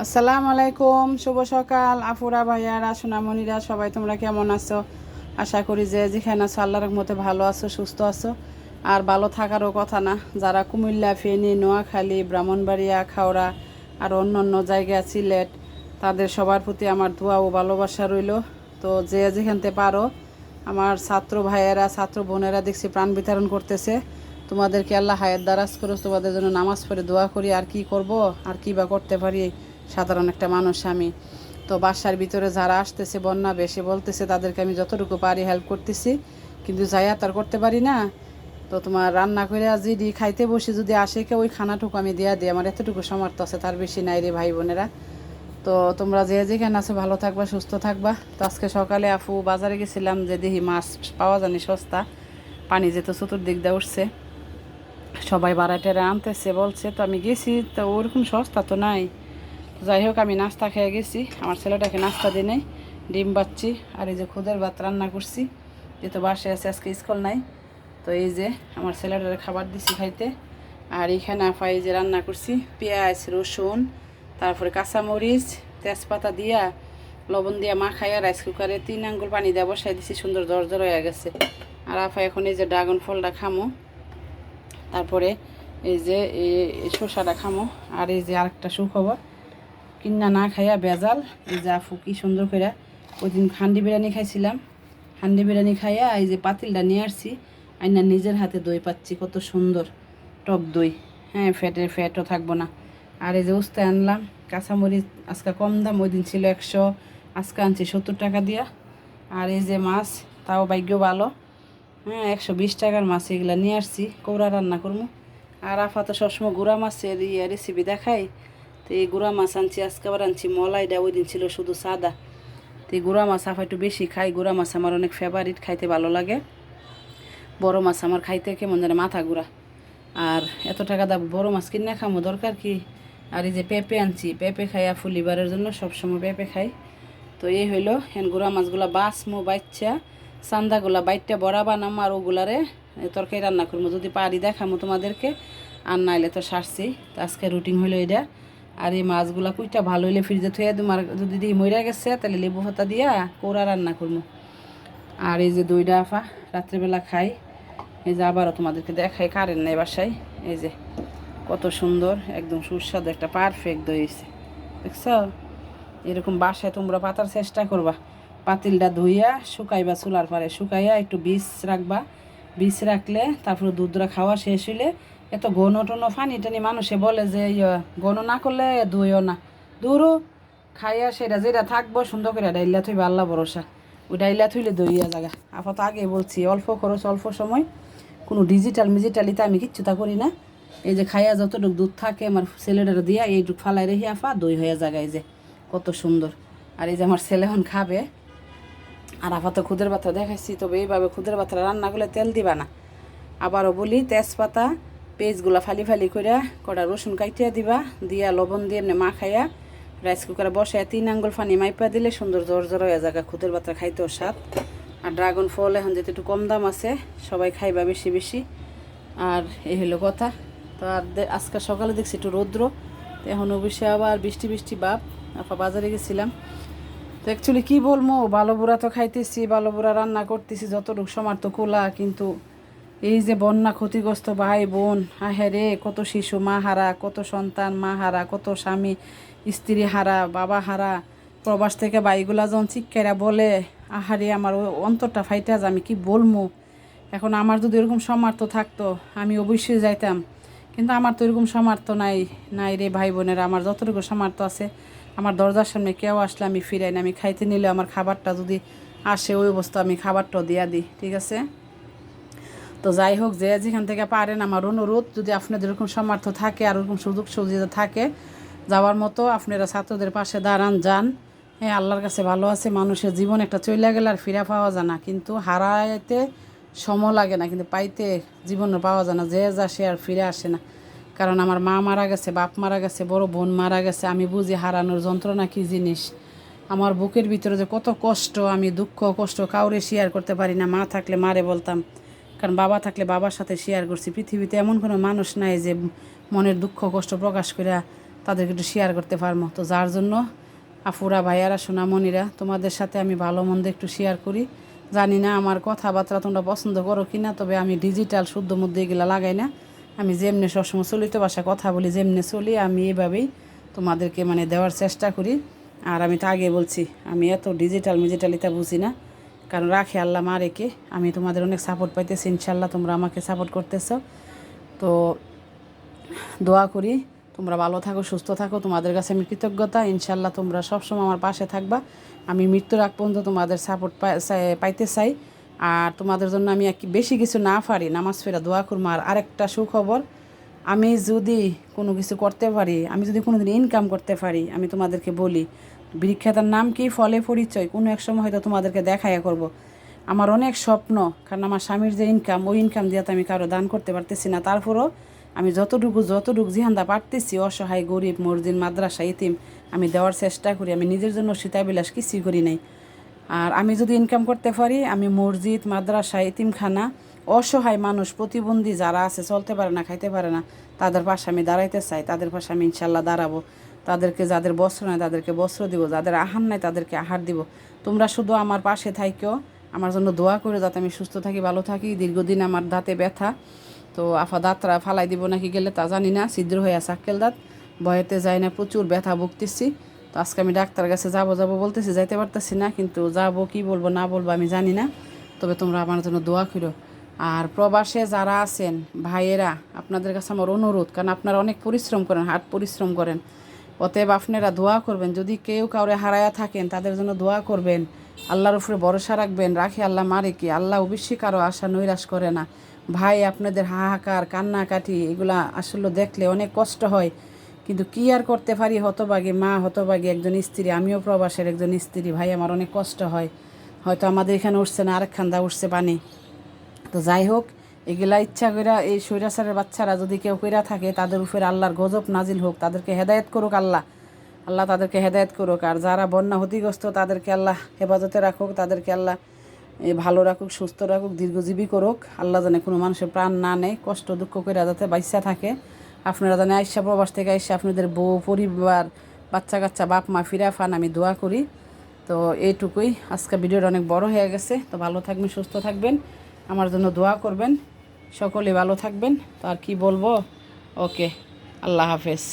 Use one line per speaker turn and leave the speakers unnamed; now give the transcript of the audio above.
আসসালামু আলাইকুম, শুভ সকাল। আফুরা ভাইয়ারা, সোনামণিরা, সবাই তোমরা কেমন আছো? আশা করি যে যেখানে আছো, আল্লাহর মতে ভালো আছো, সুস্থ আছো। আর ভালো থাকারও কথা না, যারা কুমিল্লা, ফেনী, নোয়াখালী, ব্রাহ্মণবাড়িয়া, খাওড়া আর অন্য অন্য জায়গা সিলেট, তাদের সবার প্রতি আমার দোয়া ও ভালোবাসা রইল। তো যে যেখানতে পারো, আমার ছাত্র ভাইয়েরা, ছাত্র বোনেরা দেখছি প্রাণ বিতরণ করতেছে। তোমাদেরকে আল্লাহ হায়াত দারাজ করো তোমাদের জন্য নামাজ পড়ে দোয়া করি, আর কি করব, আর কি বা করতে পারি সাধারণ একটা মানুষ আমি। তো বাসার ভিতরে যারা আসতেছে, বন্যা বেশি বলতেছে, তাদেরকে আমি যতটুকু পারি হেল্প করতেছি। কিন্তু যাইয়া তার করতে পারি না। তো তোমার রান্না করে যদি খাইতে বসে যদি আসে, কেউ ওই খানাটুকু আমি দেয়া দিই। আমার এতটুকু সমর্থ আছে, তার বেশি নাই রে ভাই বোনেরা। তো তোমরা যে যেখানে আছো, ভালো থাকবা, সুস্থ থাকবা। তো আজকে সকালে আফু বাজারে গেছিলাম, যে দেখি মাছ পাওয়া জানি সস্তা। পানি যেত চতুর্দিক দিয়ে উঠছে। সবাই বাড়াইটেরা আনতেছে, বলছে, তো আমি গেছি, তো ওরকম সস্তা তো নাই। যাই হোক আমি নাস্তা খেয়ে গেছি। আমার ছেলেটাকে নাস্তা দিই নাই, ডিম বাচ্ছি, আর এই যে খুদের ভাত রান্না করছি। যেহেতু বাসায় আছে, আজকে স্কুল নাই, তো এই যে আমার ছেলেটার খাবার দিছি খাইতে। আর এখানে আফা এই যে রান্না করছি, পেঁয়াজ, রসুন, তারপরে কাঁচামরিচ, তেজপাতা দিয়া, লবণ দিয়া মাখাইয়া রাইস কুকারে তিন আঙ্গুল পানি দেওয়া বসাই দিছি, সুন্দর জর্জর হয়ে গেছে। আর আফা এখন এই যে ড্রাগন ফলটা খামো। তারপরে এই যে এই শসাটা খামো। আর এই যে আরেকটা সুখবর কিন্না না খাইয়া বেজাল। এই যে আফু কি সুন্দর করে ওই দিন হান্ডি বিরিয়ানি খাইছিলাম। হান্ডি বিরিয়ানি খাইয়া এই যে পাতিলটা নিয়ে আসছি, আইনা নিজের হাতে দই পাচ্ছি, কত সুন্দর। টক দই। হ্যাঁ ফ্যাটের ফ্যাটও থাকব না। আর এই যে উস্তে আনলাম, কাঁচামরিচ আজকে কম দাম ওই দিন ছিল একশো, আজকে আনছি সত্তর টাকা দিয়া। আর এই যে মাছ, তাও ভাগ্য ভালো। হ্যাঁ একশো বিশ টাকার মাছ এগুলো নিয়ে আসছি, কৌড়া রান্না করব আর আফা সবসময় গুঁড়া মাছের ইয়ে রেসিপি দেখাই তো এই গুঁড়া মাছ আনছি, আজকে আবার আনছি, মলাই মলাইটা ওই দিন ছিল শুধু সাদা। তো গুঁড়া মাছ আফা একটু বেশি খাই, গুঁড়া মাছ আমার অনেক ফেভারিট খাইতে ভালো লাগে। বড় মাছ আমার খাইতে কেমন জানে মাথা গুঁড়া। আর এত টাকা দাম, বড় মাছ কিনে খামো, দরকার কি? আর এই যে পেঁপে আনছি, পেঁপে খাই খাইয়া ফুলিবারের জন্য সবসময় পেঁপে খাই। তো এই হইল, হেন গুঁড়া মাছগুলা বাসমো বাচ্চা চান্দাগুলা বাইটটা বড়া বানাম আর ওগুলারে তরকারি রান্না করব যদি পারি দেখামো তোমাদেরকে, আর নাইলে তো সারছি। তো আজকে রুটিন হইল এটা আর এই মাছগুলা কুইটা ভালো হইলে ফ্রিজে থুয়ে দিম আর যদি দিই মইরা গেছে, তাহলে লেবু পাতা দিয়া কোরা রান্না করব আর এই যে দইটা আফা, রাত্রেবেলা খাই। এই যে আবারও তোমাদেরকে দেখাই কারেন্ট নেই বাসায়। এই যে কত সুন্দর, একদম সুস্বাদু একটা পারফেক্ট দই হয়েছে দেখছ? এরকম বাসায় তোমরা পাতার চেষ্টা করবা। পাতিলটা ধুইয়া শুকাইবা, চুলার পারে শুকাইয়া একটু বীজ রাখবা। বীজ রাখলে, তারপরে দুধরা খাওয়া শেষ হইলে, এত ঘন টন ফানি টানি মানুষে বলে যে ঘন না করলে ধুইও না। দূরও খাইয়া সেটা যেটা থাকব, সুন্দর করে ডাইলা থইবা, আল্লাহ ভরসা। ওই ডাইলা থইলে দইয়া জায়গা আপাতত আগে বলছি, অল্প খরচ, অল্প সময়, কোনো ডিজিটাল মিজিটালিতে আমি কিচ্ছু তা করি না। এই যে খাইয়া যতটুকু দুধ থাকে, আমার ছেলেটার দিয়া, এইটুক ফালাই রেখে আফা, দই হয়ে জায়গায় যে, কত সুন্দর। আর এই যে আমার ছেলে খাবে আর আপাতত খুদের পাতা দেখাইছি, তবে এইভাবে খুদের পাতা রান্না করলে তেল দিবা না। আবারও বলি, তেজপাতা পেঁয়াজগুলা ফালি ফালি করে কটা রসুন কাটিয়া দিবা, দিয়া লবণ দিয়ে এমনি মাখাইয়া রাইস কুকারে বসায় তিন আঙ্গুল ফানি মাইপা দিলে সুন্দর জোর জোর হয়ে জায়গা খুদের পাতা খাইতেও স্বাদ। আর ড্রাগন ফল এখন যেহেতু একটু কম দাম আছে, সবাই খাইবা বেশি বেশি। আর এই হলো কথা। তো আর আজকে সকালে দেখছি একটু রৌদ্র এখন অবশ্যই আবার বৃষ্টি বৃষ্টি বাপ। আপা বাজারে গেছিলাম। তো অ্যাকচুয়ালি কী বলব? ভালো বুড়া তো খাইতেছি, ভালো বুড়া রান্না করতেছি, যতটুকু সমার তো খোলা, কিন্তু এই যে বন্যা ক্ষতিগ্রস্ত ভাই বোন, আহে কত শিশু, মা হারা, কত সন্তান, মা হারা, কত স্বামী, স্ত্রী হারা, বাবা হারা, প্রবাস থেকে বাইগুলা যখন চিক্কারা বলে, আহারে, আমার অন্তরটা ফাইটা আমি কি বলব? এখন আমার যদি এরকম সমার্থ থাকতো, আমি অবশ্যই যাইতাম। কিন্তু আমার তো এরকম সামর্থ্য নাই নাই রে ভাই বোনেরা, আমার যতটুকু সামর্থ্য আছে আমার দরজার সামনে কেউ আসলে আমি ফিরাই না। আমি খাইতে নিলে আমার খাবারটা যদি আসে, ওই অবস্থা আমি খাবারটাও দিয়া দিই, ঠিক আছে? তো যাই হোক, যে যেখান থেকে পারেন আমার অনুরোধ, যদি আপনাদের এরকম সামর্থ্য থাকে আর ওরকম সুযোগ সুবিধা থাকে, যাওয়ার মতো আপনারা ছাত্রদের পাশে দাঁড়ান, যান। হ্যাঁ আল্লাহর কাছে ভালো আছে, মানুষের জীবন একটা চলে গেলে আর ফিরে পাওয়া যায় না। কিন্তু হারাইতে সময় লাগে না, কিন্তু পাইতে জীবনে পাওয়া যায় না। যে যা সে আর ফিরে আসে না। কারণ আমার মা মারা গেছে, বাপ মারা গেছে, বড় বোন মারা গেছে, আমি বুঝি হারানোর যন্ত্রণা কী জিনিস? আমার বুকের ভিতরে যে কত কষ্ট, আমি দুঃখ, কষ্ট কাউরে শেয়ার করতে পারি না। মা থাকলে মারে বলতাম। কারণ বাবা থাকলে বাবার সাথে শেয়ার করছি। পৃথিবীতে এমন কোনো মানুষ নাই যে মনের দুঃখ, কষ্ট প্রকাশ করে তাদেরকে একটু শেয়ার করতে পারব তো যার জন্য আফুরা ভাইয়ারা, সোনামণিরা, তোমাদের সাথে আমি ভালো মন্দ একটু শেয়ার করি। জানি না আমার কথাবার্তা তোমরা পছন্দ করো কি না তবে আমি ডিজিটাল শুদ্ধ মধ্যে এগুলো লাগাই না। আমি যেমনি সবসময় চলিত ভাষা কথা বলি, যেমনি চলি আমি এভাবেই তোমাদেরকে মানে দেওয়ার চেষ্টা করি। আর আমি তো আগে বলছি, আমি এত ডিজিটাল মিজিটালিটা বুঝি না। কারণ রাখে আল্লাহ মা রেখে আমি তোমাদের অনেক সাপোর্ট পাইতেছি ইনশাল্লাহ তোমরা আমাকে সাপোর্ট করতেছো। তো দোয়া করি, তোমরা ভালো থাকো, সুস্থ থাকো, তোমাদের কাছে আমি কৃতজ্ঞতা। ইনশাল্লাহ তোমরা সবসময় আমার পাশে থাকবা। আমি মৃত্যুর আগ পর্যন্ত তোমাদের সাপোর্ট পাইতে চাই। আর তোমাদের জন্য আমি এক বেশি কিছু না পারি, নামাজ ফেরা দোয়া করব। আর আরেকটা সুখবর, আমি যদি কোনো কিছু করতে পারি, আমি যদি কোনো দিন ইনকাম করতে পারি, আমি তোমাদেরকে বলি বিখ্যাতার নাম কি? ফলে পরিচয়। কোনো এক সময় হয়তো তোমাদেরকে দেখাইয়া করব। আমার অনেক স্বপ্ন, কারণ আমার স্বামীর যে ইনকাম ওই ইনকাম দিয়ে তো আমি কারও দান করতে পারতেছি না। তারপরও আমি যতটুকু যতটুকু জিহান্দা পারতেছি, অসহায়, গরিব, মসজিদ, মাদ্রাসা ইতিম আমি দেওয়ার চেষ্টা করি। আমি নিজের জন্য সীতাবিলাস কিছুই করি নাই। আর আমি যদি ইনকাম করতে পারি, আমি মসজিদ, মাদ্রাসা ইতিমখানা অসহায় মানুষ, প্রতিবন্ধী যারা আছে, চলতে পারে না, খাইতে পারে না, তাদের পাশে আমি দাঁড়াইতে চাই, তাদের পাশে আমি ইনশাল্লাহ দাঁড়াবো। তাদেরকে যাদের বস্ত্র নাই, তাদেরকে বস্ত্র দিব, যাদের আহার নাই, তাদেরকে আহার দিব। তোমরা শুধু আমার পাশে থাইকেও আমার জন্য দোয়া করে যাতে আমি সুস্থ থাকি, ভালো থাকি, দীর্ঘদিন আমার দাঁতে ব্যথা। তো আফা, দাঁতরা ফালাই দিব নাকি গেলে তা জানি না, ছিদ্র হয়ে আছে আক্কেল দাঁত, ভয়েতে যাই না, প্রচুর ব্যথা ভুগতেছি। তো আজকে আমি ডাক্তার কাছে যাব যাব বলতেছি, যাইতে পারতেছি না, কিন্তু যাব, কি বলব, না বলব আমি জানি না। তবে তোমরা আমার জন্য দোয়া করো। আর প্রবাসে যারা আছেন, ভাইয়েরা, আপনাদের কাছে আমার অনুরোধ, কারণ আপনারা অনেক পরিশ্রম করেন, হাট পরিশ্রম করেন। অতএব আপনারা দোয়া করবেন, যদি কেউ কাউরে হারায়া থাকেন, তাদের জন্য দোয়া করবেন। আল্লাহর উপরে ভরসা রাখবেন, রাখি আল্লাহ মারে কি আল্লাহ অবশ্যই কারও আশা নৈরাশ করে না। ভাই, আপনাদের হাহাকার, কান্নাকাটি, এগুলা আসলে দেখলে অনেক কষ্ট হয়। কিন্তু কি আর করতে পারি? হতভাগী মা, হতভাগী একজন স্ত্রী। আমিও প্রবাসের একজন স্ত্রী। ভাই, আমার অনেক কষ্ট হয়। হয়তো আমাদের এখানে উঠছে না আরেক খান্দা উঠছে পানি। তো যাই হোক, এগুলা ইচ্ছা কইরা এই সৈরাসারের বাচ্চারা যদি কেউ কইরা থাকে, তাদের উপরে আল্লাহর গজব নাজিল হোক, তাদেরকে হেদায়েত করুক আল্লাহ। আল্লাহ তাদেরকে হেদায়েত করুক। আর যারা বন্যা ক্ষতিগ্রস্ত, তাদেরকে আল্লাহ হেফাজতে রাখুক, তাদেরকে আল্লাহ ভালো রাখুক, সুস্থ রাখুক, দীর্ঘজীবী করুক। আল্লাহ জানে কোনো মানুষের প্রাণ না নেয়, কষ্ট দুঃখ করে যাতে বাইসা থাকে। আপনারা জানে আইসা প্রবাস থেকে আইসা আপনাদের বউ, পরিবার বাচ্চা কাচ্চা বাপ, মা ফিরা ফান আমি দোয়া করি। তো এইটুকুই। আজকে ভিডিওটা অনেক বড় হয়ে গেছে। তো ভালো থাকবেন, সুস্থ থাকবেন। আমার জন্য দোয়া করবেন। সকলে ভালো থাকবেন। তো আর কি বলব? ওকে, আল্লাহ হাফেজ।